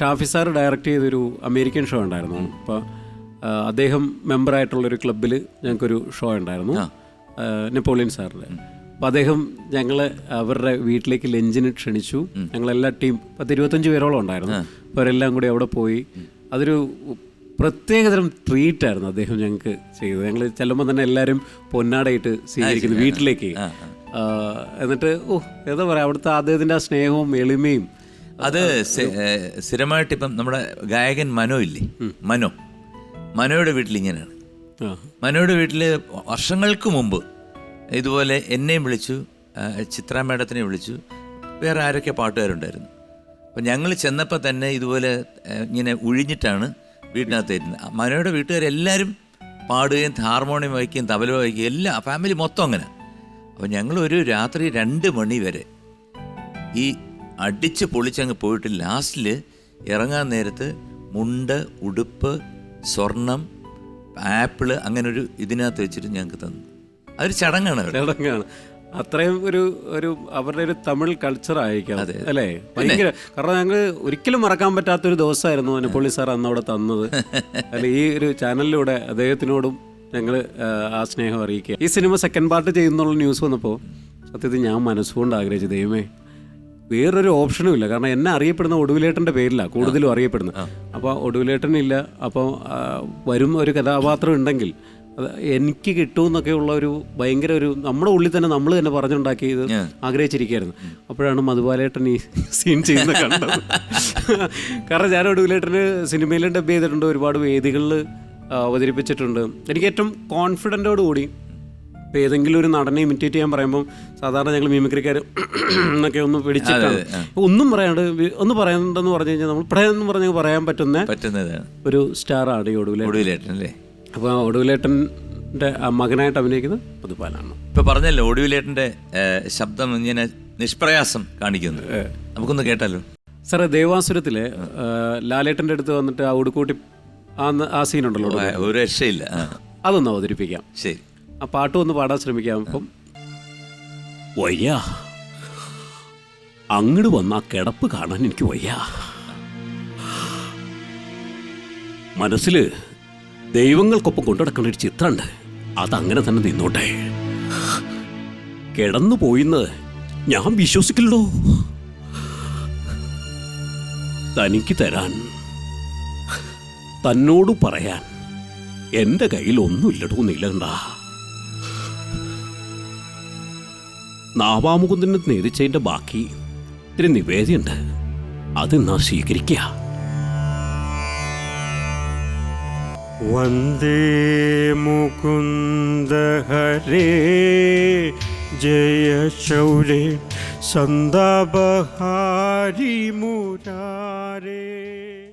Shafi sir direct ചെയ്തൊരു American show ഉണ്ടായിരുന്നു. അപ്പോൾ അദ്ദേഹം മെമ്പറായിട്ടുള്ളൊരു ക്ലബിൽ ഞങ്ങൾക്കൊരു ഷോ ഉണ്ടായിരുന്നു. നെപ്പോളിയൻ സാറിന്റെ അപ്പോൾ അദ്ദേഹം ഞങ്ങളെ അവരുടെ വീട്ടിലേക്ക് ലഞ്ചിന് ക്ഷണിച്ചു. ഞങ്ങളെല്ലാ ടീം പത്ത് ഇരുപത്തഞ്ച് പേരോളം ഉണ്ടായിരുന്നു. അപ്പോൾ അവരെല്ലാം കൂടി അവിടെ പോയി. അതൊരു പ്രത്യേകതരം ട്രീറ്റ് ആയിരുന്നു അദ്ദേഹം ഞങ്ങൾക്ക് ചെയ്തത്. ഞങ്ങൾ ചെല്ലുമ്പോൾ തന്നെ എല്ലാവരും പൊന്നാടയിട്ട് സ്വീകരിക്കുന്നു വീട്ടിലേക്ക്. എന്നിട്ട് ഓ എന്താ പറയുക അവിടുത്തെ അദ്ദേഹത്തിന്റെ ആ സ്നേഹവും എളിമയും അത് സ്ഥി- സ്ഥിരമായിട്ട് ഇപ്പം നമ്മുടെ ഗായകൻ മനോ ഇല്ലേ? മനോ. മനോയുടെ വീട്ടിൽ ഇങ്ങനെയാണ്. മനോയുടെ വീട്ടിൽ വർഷങ്ങൾക്ക് മുമ്പ് ഇതുപോലെ എന്നെയും വിളിച്ചു ചിത്ര മേഡത്തിനെ വിളിച്ചു. വേറെ ആരൊക്കെ പാട്ടുകാരുണ്ടായിരുന്നു. അപ്പം ഞങ്ങൾ ചെന്നപ്പോൾ തന്നെ ഇതുപോലെ ഇങ്ങനെ ഉഴിഞ്ഞിട്ടാണ് വീട്ടിനകത്ത് ഇരുന്നത് മനോയുടെ വീട്ടുകാരെല്ലാവരും പാടുകയും ഹാർമോണിയം വായിക്കുകയും തബല വായിക്കുകയും എല്ലാ ഫാമിലി മൊത്തം അങ്ങനെ. അപ്പോൾ ഞങ്ങൾ ഒരു രാത്രി രണ്ട് മണി വരെ ഈ അടിച്ച് പൊളിച്ചങ്ങ് പോയിട്ട് ലാസ്റ്റിൽ ഇറങ്ങാൻ നേരത്ത് മുണ്ട് ഉടുപ്പ് സ്വർണം ആപ്പിൾ അങ്ങനെ ഒരു ഇതിനകത്ത് വെച്ചിട്ട് ഞങ്ങൾക്ക് തന്നു. അതൊരു ചടങ്ങാണ് ചടങ്ങാണ്. അത്രയും ഒരു ഒരു അവരുടെ ഒരു തമിഴ് കൾച്ചർ ആയിരിക്കാം അല്ലേ? ഭയങ്കര കാരണം ഞങ്ങൾ ഒരിക്കലും മറക്കാൻ പറ്റാത്ത ഒരു ദിവസമായിരുന്നു അനുപൊളി സാർ അന്ന് അവിടെ തന്നത്. അല്ല ഈ ഒരു ചാനലിലൂടെ അദ്ദേഹത്തിനോടും ഞങ്ങൾ ആ സ്നേഹം അറിയിക്കുക ഈ സിനിമ സെക്കൻഡ് പാർട്ട് ചെയ്യുന്നുള്ള ന്യൂസ് വന്നപ്പോൾ സത്യത്തിൽ ഞാൻ മനസ്സുകൊണ്ട് ആഗ്രഹിച്ചു ദൈവമേ വേറൊരു ഓപ്ഷനും ഇല്ല. കാരണം എന്നെ അറിയപ്പെടുന്ന ഒടുവിലേട്ടന്റെ പേരിലാണ് കൂടുതലും അറിയപ്പെടുന്നത്. അപ്പോൾ ഒടുവിലേട്ടനില്ല. അപ്പോൾ വരും ഒരു കഥാപാത്രം ഉണ്ടെങ്കിൽ എനിക്ക് കിട്ടുമെന്നൊക്കെ ഉള്ള ഒരു ഭയങ്കര ഒരു നമ്മുടെ ഉള്ളിൽ തന്നെ നമ്മൾ തന്നെ പറഞ്ഞുണ്ടാക്കി ഇത് ആഗ്രഹിച്ചിരിക്കുകയായിരുന്നു അപ്പോഴാണ് മധുബാലേട്ടൻ ഈ സീൻ ചെയ്യുന്നത് കണ്ടത്. കാരണം ഞാൻ ഒടുവിലേട്ടന് സിനിമയിൽ ഡബ് ചെയ്തിട്ടുണ്ട്. ഒരുപാട് വേദികളിൽ അവതരിപ്പിച്ചിട്ടുണ്ട്. എനിക്ക് ഏറ്റവും കോൺഫിഡന്റോട് കൂടി ഇപ്പം ഏതെങ്കിലും ഒരു നടനെ ഇമിറ്റേറ്റ് ചെയ്യാൻ പറയുമ്പോൾ സാധാരണ ഞങ്ങൾ മിമിക്രിക്കാർ എന്നൊക്കെ ഒന്ന് പിടിച്ചിട്ടാണ്. ഒന്നും പറയാണ്ട് ഒന്ന് പറയണ്ടെന്ന് പറഞ്ഞു കഴിഞ്ഞാൽ നമ്മൾ പറയാന്ന് പറഞ്ഞ് പറയാൻ പറ്റുന്ന ഒരു സ്റ്റാറാണ് ഈ ഒടുവിലേട്ടൻ ഒടുവിലേട്ടൻ അല്ലേ? അപ്പോൾ ഒടുവിലേട്ടന്റെ മകനായിട്ട് അഭിനയിക്കുന്നത് പുതുപാലാണ് ഇപ്പൊ പറഞ്ഞല്ലോ ഒടുവിലേട്ടന്റെ ശബ്ദം ഇങ്ങനെ നിഷ്പ്രയാസം കാണിക്കുന്നു. നമുക്കൊന്ന് കേട്ടാലോ? സാറേ ദേവാസുരത്തിലെ ലാലേട്ടന്റെ ലാലേട്ടന്റെ അടുത്ത് വന്നിട്ട് ആ ഉടുക്കൂട്ടി ആ സീനുണ്ടല്ലോ ഒരു രക്ഷയില്ല. അതൊന്ന് അവതരിപ്പിക്കാം. ശരി. ആ പാട്ട് ഒന്ന് പാടാൻ ശ്രമിക്കാം അപ്പം. വയ്യ. അങ്ങോട്ട് വന്ന ആ കിടപ്പ് കാണാൻ എനിക്ക് വയ്യ. മനസ്സിൽ ദൈവങ്ങൾക്കൊപ്പം കൊണ്ടുനടക്കേണ്ട ഒരു ചിത്രമുണ്ട് അതങ്ങനെ തന്നെ നിന്നോട്ടെ. കിടന്നു പോയിന്ന് ഞാൻ വിശ്വസിക്കില്ലോ തനിക്ക് തരാൻ തന്നോട് പറയാൻ എന്റെ കയ്യിൽ ഒന്നുമില്ലടോ നീലണ്ട നാവാമുകുന്ദനെ നേരിച്ചതിന്റെ ബാക്കി ഇത്തിരി നിവേദ്യമുണ്ട് അത് നാം സ്വീകരിക്കുക വന്ദേ മുകുന്ദ ഹരേ. ജയ ശൗരേ. മുരാരേ.